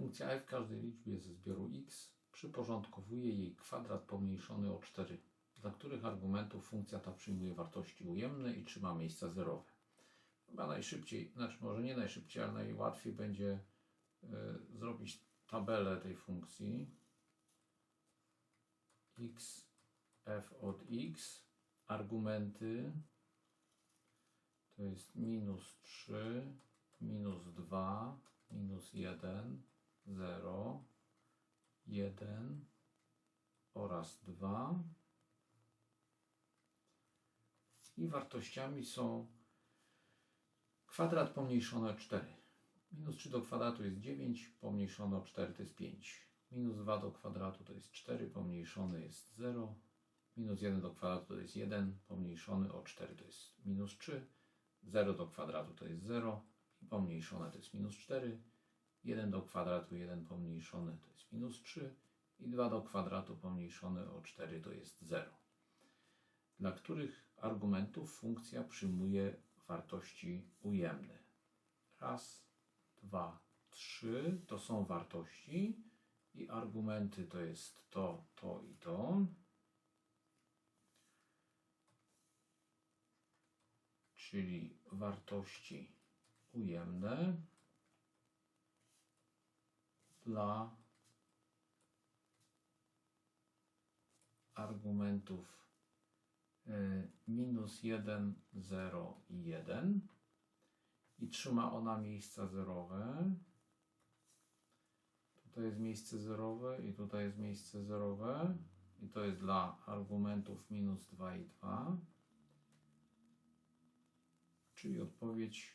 Funkcja f każdej liczbie ze zbioru x przyporządkowuje jej kwadrat pomniejszony o 4, dla których argumentów funkcja ta przyjmuje wartości ujemne i trzyma miejsca zerowe. Chyba najszybciej, znaczy może nie najszybciej, ale najłatwiej będzie y, zrobić tabelę tej funkcji. X f od x, argumenty. To jest minus 3, minus 2, minus 1, 0, 1 oraz 2. I wartościami są kwadrat pomniejszone o 4. Minus 3 do kwadratu jest 9, pomniejszone o 4 to jest 5. Minus 2 do kwadratu to jest 4, pomniejszone jest 0. Minus 1 do kwadratu to jest 1, pomniejszony o 4 to jest minus 3. 0 do kwadratu to jest 0 i pomniejszone to jest minus 4. 1 do kwadratu 1 pomniejszone to jest minus 3 i 2 do kwadratu pomniejszone o 4 to jest 0. Dla których argumentów funkcja przyjmuje wartości ujemne. Raz, dwa, trzy to są wartości i argumenty to jest to, to i to. Czyli wartości ujemne dla argumentów y, minus 1, 0 i 1 i trzyma ona miejsca zerowe. Tutaj jest miejsce zerowe i tutaj jest miejsce zerowe i to jest dla argumentów minus 2 i 2. Czyli odpowiedź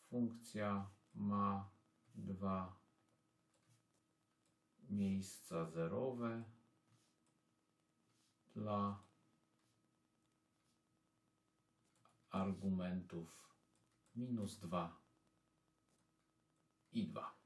funkcja ma dwa miejsca zerowe dla argumentów minus 2 i 2.